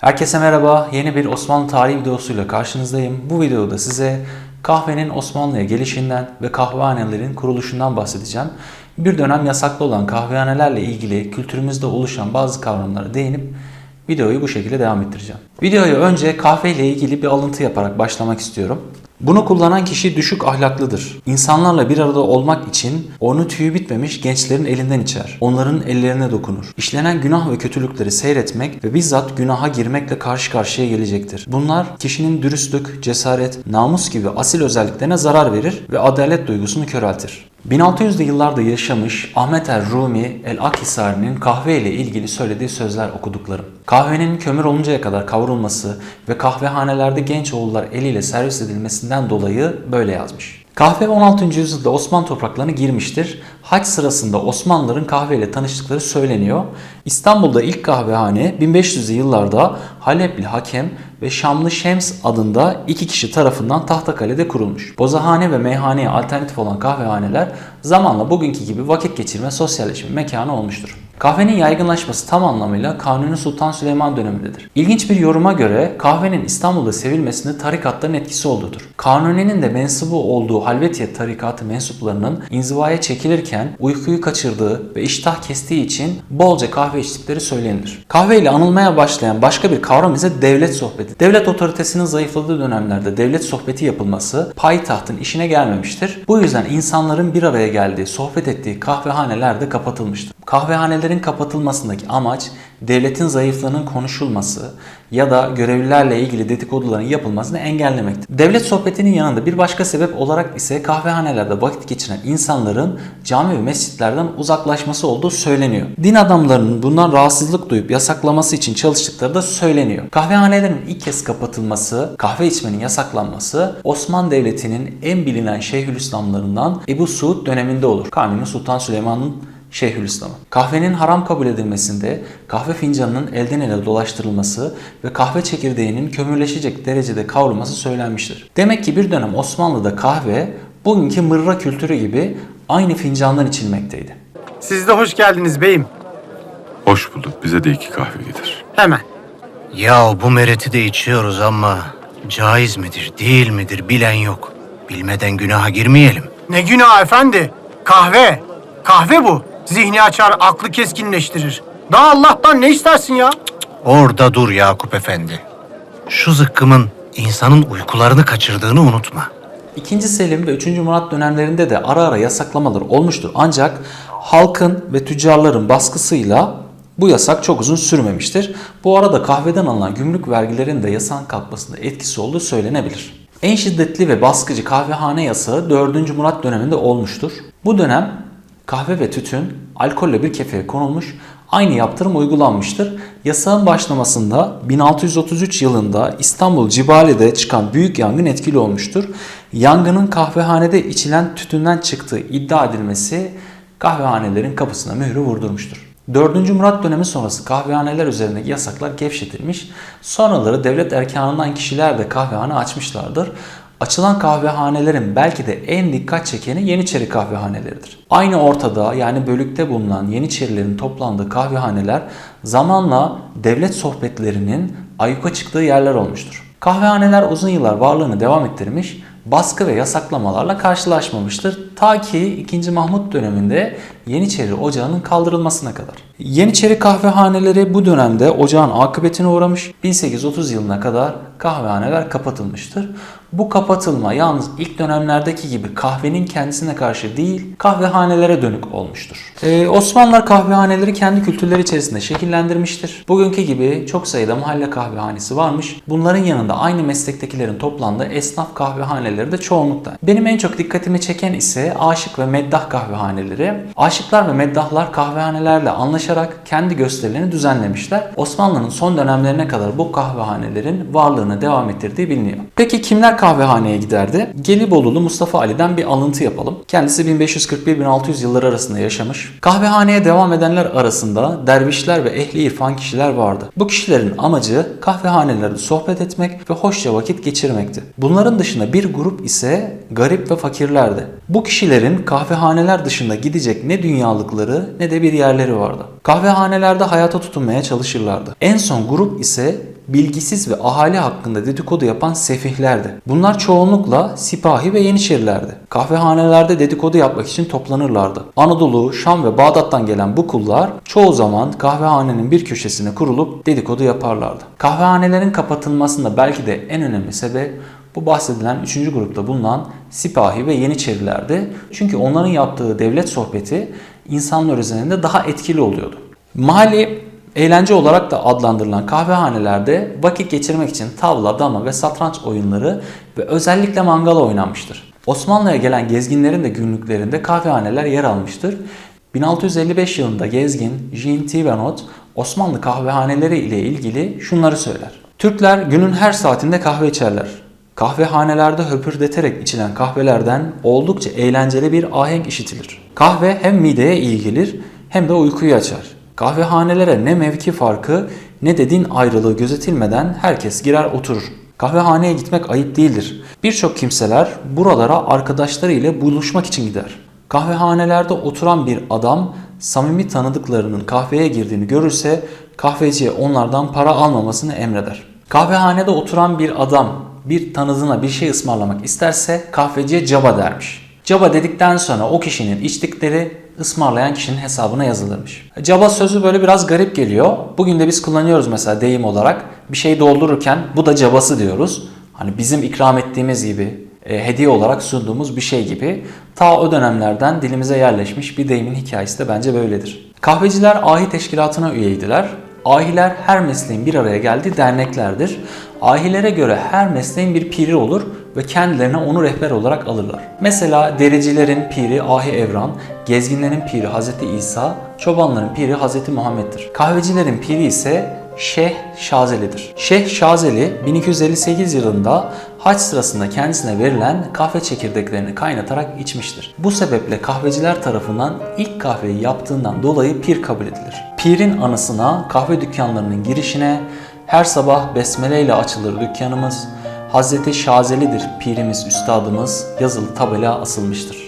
Herkese merhaba. Yeni bir Osmanlı tarihi videosuyla karşınızdayım. Bu videoda size kahvenin Osmanlı'ya gelişinden ve kahvehanelerin kuruluşundan bahsedeceğim. Bir dönem yasaklı olan kahvehanelerle ilgili kültürümüzde oluşan bazı kavramlara değinip videoyu bu şekilde devam ettireceğim. Videoyu önce kahve ile ilgili bir alıntı yaparak başlamak istiyorum. Bunu kullanan kişi düşük ahlaklıdır. İnsanlarla bir arada olmak için onu tüyü bitmemiş gençlerin elinden içer. Onların ellerine dokunur. İşlenen günah ve kötülükleri seyretmek ve bizzat günaha girmekle karşı karşıya gelecektir. Bunlar kişinin dürüstlük, cesaret, namus gibi asil özelliklerine zarar verir ve adalet duygusunu köreltir. 1600'lü yıllarda yaşamış Ahmet er Rumi el Akhisari'nin kahve ile ilgili söylediği sözler okuduklarım. Kahvenin kömür oluncaya kadar kavrulması ve kahvehanelerde genç oğullar eliyle servis edilmesinden dolayı böyle yazmış. Kahve 16. yüzyılda Osmanlı topraklarına girmiştir. Haç sırasında Osmanlıların kahveyle tanıştıkları söyleniyor. İstanbul'da ilk kahvehane 1500'lü yıllarda Halepli Hakem ve Şamlı Şems adında iki kişi tarafından Tahtakale'de kurulmuş. Bozahane ve meyhaneye alternatif olan kahvehaneler zamanla bugünkü gibi vakit geçirme, sosyalleşme mekanı olmuştur. Kahvenin yaygınlaşması tam anlamıyla Kanuni Sultan Süleyman dönemindedir. İlginç bir yoruma göre kahvenin İstanbul'da sevilmesinde tarikatların etkisi olduğudur. Kanuni'nin de mensubu olduğu Halvetiye tarikatı mensuplarının inzivaya çekilirken uykuyu kaçırdığı ve iştah kestiği için bolca kahve içtikleri söylenir. Kahve ile anılmaya başlayan başka bir kavram ise devlet sohbeti. Devlet otoritesinin zayıfladığı dönemlerde devlet sohbeti yapılması payitahtın işine gelmemiştir. Bu yüzden insanların bir araya geldiği, sohbet ettiği kahvehaneler de kapatılmıştır. Kahvehanelerin kapatılmasındaki amaç devletin zayıflığının konuşulması ya da görevlilerle ilgili dedikoduların yapılmasını engellemektir. Devlet sohbetinin yanında bir başka sebep olarak ise kahvehanelerde vakit geçiren insanların cami ve mescitlerden uzaklaşması olduğu söyleniyor. Din adamlarının bundan rahatsızlık duyup yasaklaması için çalıştıkları da söyleniyor. Kahvehanelerin ilk kez kapatılması, kahve içmenin yasaklanması Osmanlı Devleti'nin en bilinen Şeyhülislamlarından Ebu Suud döneminde olur. Kanuni Sultan Süleyman'ın Şeyhülislam'ı. Kahvenin haram kabul edilmesinde kahve fincanının elden ele dolaştırılması ve kahve çekirdeğinin kömürleşecek derecede kavrulması söylenmiştir. Demek ki bir dönem Osmanlı'da kahve bugünkü mırra kültürü gibi aynı fincandan içilmekteydi. Siz de hoş geldiniz beyim. Hoş bulduk. Bize de iki kahve getir. Hemen. Ya bu mereti de içiyoruz ama caiz midir değil midir bilen yok. Bilmeden günaha girmeyelim. Ne günah efendi. Kahve. Kahve bu. Zihni açar, aklı keskinleştirir. Daha Allah'tan ne istersin ya? Orada dur Yakup Efendi. Şu zıkkımın insanın uykularını kaçırdığını unutma. 2. Selim ve 3. Murat dönemlerinde de ara ara yasaklamalar olmuştur. Ancak halkın ve tüccarların baskısıyla bu yasak çok uzun sürmemiştir. Bu arada kahveden alınan gümrük vergilerinin de yasağın kalkmasında etkisi olduğu söylenebilir. En şiddetli ve baskıcı kahvehane yasağı 4. Murat döneminde olmuştur. Bu dönem kahve ve tütün alkolle bir kefeye konulmuş, aynı yaptırım uygulanmıştır. Yasağın başlamasında 1633 yılında İstanbul Cibali'de çıkan büyük yangın etkili olmuştur. Yangının kahvehanede içilen tütünden çıktığı iddia edilmesi kahvehanelerin kapısına mührü vurdurmuştur. 4. Murat dönemi sonrası kahvehaneler üzerindeki yasaklar gevşetilmiş, sonraları devlet erkanından kişiler de kahvehane açmışlardır. Açılan kahvehanelerin belki de en dikkat çekeni Yeniçeri kahvehaneleridir. Aynı ortada yani bölükte bulunan Yeniçerilerin toplandığı kahvehaneler zamanla devlet sohbetlerinin ayyuka çıktığı yerler olmuştur. Kahvehaneler uzun yıllar varlığını devam ettirmiş, baskı ve yasaklamalarla karşılaşmamıştır. Ta ki 2. Mahmut döneminde Yeniçeri Ocağı'nın kaldırılmasına kadar. Yeniçeri kahvehaneleri bu dönemde ocağın akıbetine uğramış. 1830 yılına kadar kahvehaneler kapatılmıştır. Bu kapatılma yalnız ilk dönemlerdeki gibi kahvenin kendisine karşı değil kahvehanelere dönük olmuştur. Ee, Osmanlılar kahvehaneleri kendi kültürleri içerisinde şekillendirmiştir. Bugünkü gibi çok sayıda mahalle kahvehanesi varmış. Bunların yanında aynı meslektekilerin toplandığı esnaf kahvehaneleri de çoğunlukta. Benim en çok dikkatimi çeken ise aşık ve meddah kahvehaneleri. Aşıklar ve meddahlar kahvehanelerle anlaşarak kendi gösterilerini düzenlemişler. Osmanlı'nın son dönemlerine kadar bu kahvehanelerin varlığını devam ettirdiği biliniyor. Peki kimler kahvehaneye giderdi? Gelibolulu Mustafa Ali'den bir alıntı yapalım. Kendisi 1541-1600 yılları arasında yaşamış. Kahvehaneye devam edenler arasında dervişler ve ehli irfan kişiler vardı. Bu kişilerin amacı kahvehanelerde sohbet etmek ve hoşça vakit geçirmekti. Bunların dışında bir grup ise garip ve fakirlerdi. Bu kişilerin kahvehaneler dışında gidecek ne dünyalıkları ne de bir yerleri vardı. Kahvehanelerde hayata tutunmaya çalışırlardı. En son grup ise bilgisiz ve ahali hakkında dedikodu yapan sefihlerdi. Bunlar çoğunlukla sipahi ve yeniçerilerdi. Kahvehanelerde dedikodu yapmak için toplanırlardı. Anadolu, Şam ve Bağdat'tan gelen bu kullar çoğu zaman kahvehanenin bir köşesine kurulup dedikodu yaparlardı. Kahvehanelerin kapatılmasında belki de en önemli sebep bu bahsedilen üçüncü grupta bulunan sipahi ve yeniçerilerdi. Çünkü onların yaptığı devlet sohbeti insanlar üzerinde daha etkili oluyordu. Mahalli eğlence olarak da adlandırılan kahvehanelerde vakit geçirmek için tavla, dama ve satranç oyunları ve özellikle mangal oynanmıştır. Osmanlı'ya gelen gezginlerin de günlüklerinde kahvehaneler yer almıştır. 1655 yılında gezgin Jean Thivenot Osmanlı kahvehaneleri ile ilgili şunları söyler. Türkler günün her saatinde kahve içerler. Kahvehanelerde höpürdeterek içilen kahvelerden oldukça eğlenceli bir ahenk işitilir. Kahve hem mideye iyi gelir hem de uykuyu açar. Kahvehanelere ne mevki farkı ne de din ayrılığı gözetilmeden herkes girer oturur. Kahvehaneye gitmek ayıp değildir. Birçok kimseler buralara arkadaşları ile buluşmak için gider. Kahvehanelerde oturan bir adam samimi tanıdıklarının kahveye girdiğini görürse kahveciye onlardan para almamasını emreder. Kahvehanede oturan bir adam bir tanıdığına bir şey ısmarlamak isterse kahveciye caba dermiş. Caba dedikten sonra o kişinin içtikleri ısmarlayan kişinin hesabına yazılırmış. Caba sözü böyle biraz garip geliyor. Bugün de biz kullanıyoruz mesela deyim olarak. Bir şey doldururken bu da cabası diyoruz. Hani bizim ikram ettiğimiz gibi e, hediye olarak sunduğumuz bir şey gibi. Ta o dönemlerden dilimize yerleşmiş bir deyimin hikayesi de bence böyledir. Kahveciler ahi teşkilatına üyeydiler. Ahiler her mesleğin bir araya geldiği derneklerdir. Ahilere göre her mesleğin bir piri olur ve kendilerine onu rehber olarak alırlar. Mesela dericilerin piri Ahi Evran, gezginlerin piri Hazreti İsa, çobanların piri Hazreti Muhammed'dir. Kahvecilerin piri ise Şeyh Şazeli'dir. Şeyh Şazeli 1258 yılında haç sırasında kendisine verilen kahve çekirdeklerini kaynatarak içmiştir. Bu sebeple kahveciler tarafından ilk kahveyi yaptığından dolayı pir kabul edilir. Pirin anısına kahve dükkanlarının girişine her sabah besmele ile açılır dükkanımız. Hazreti Şazeli'dir pirimiz üstadımız yazılı tabela asılmıştır.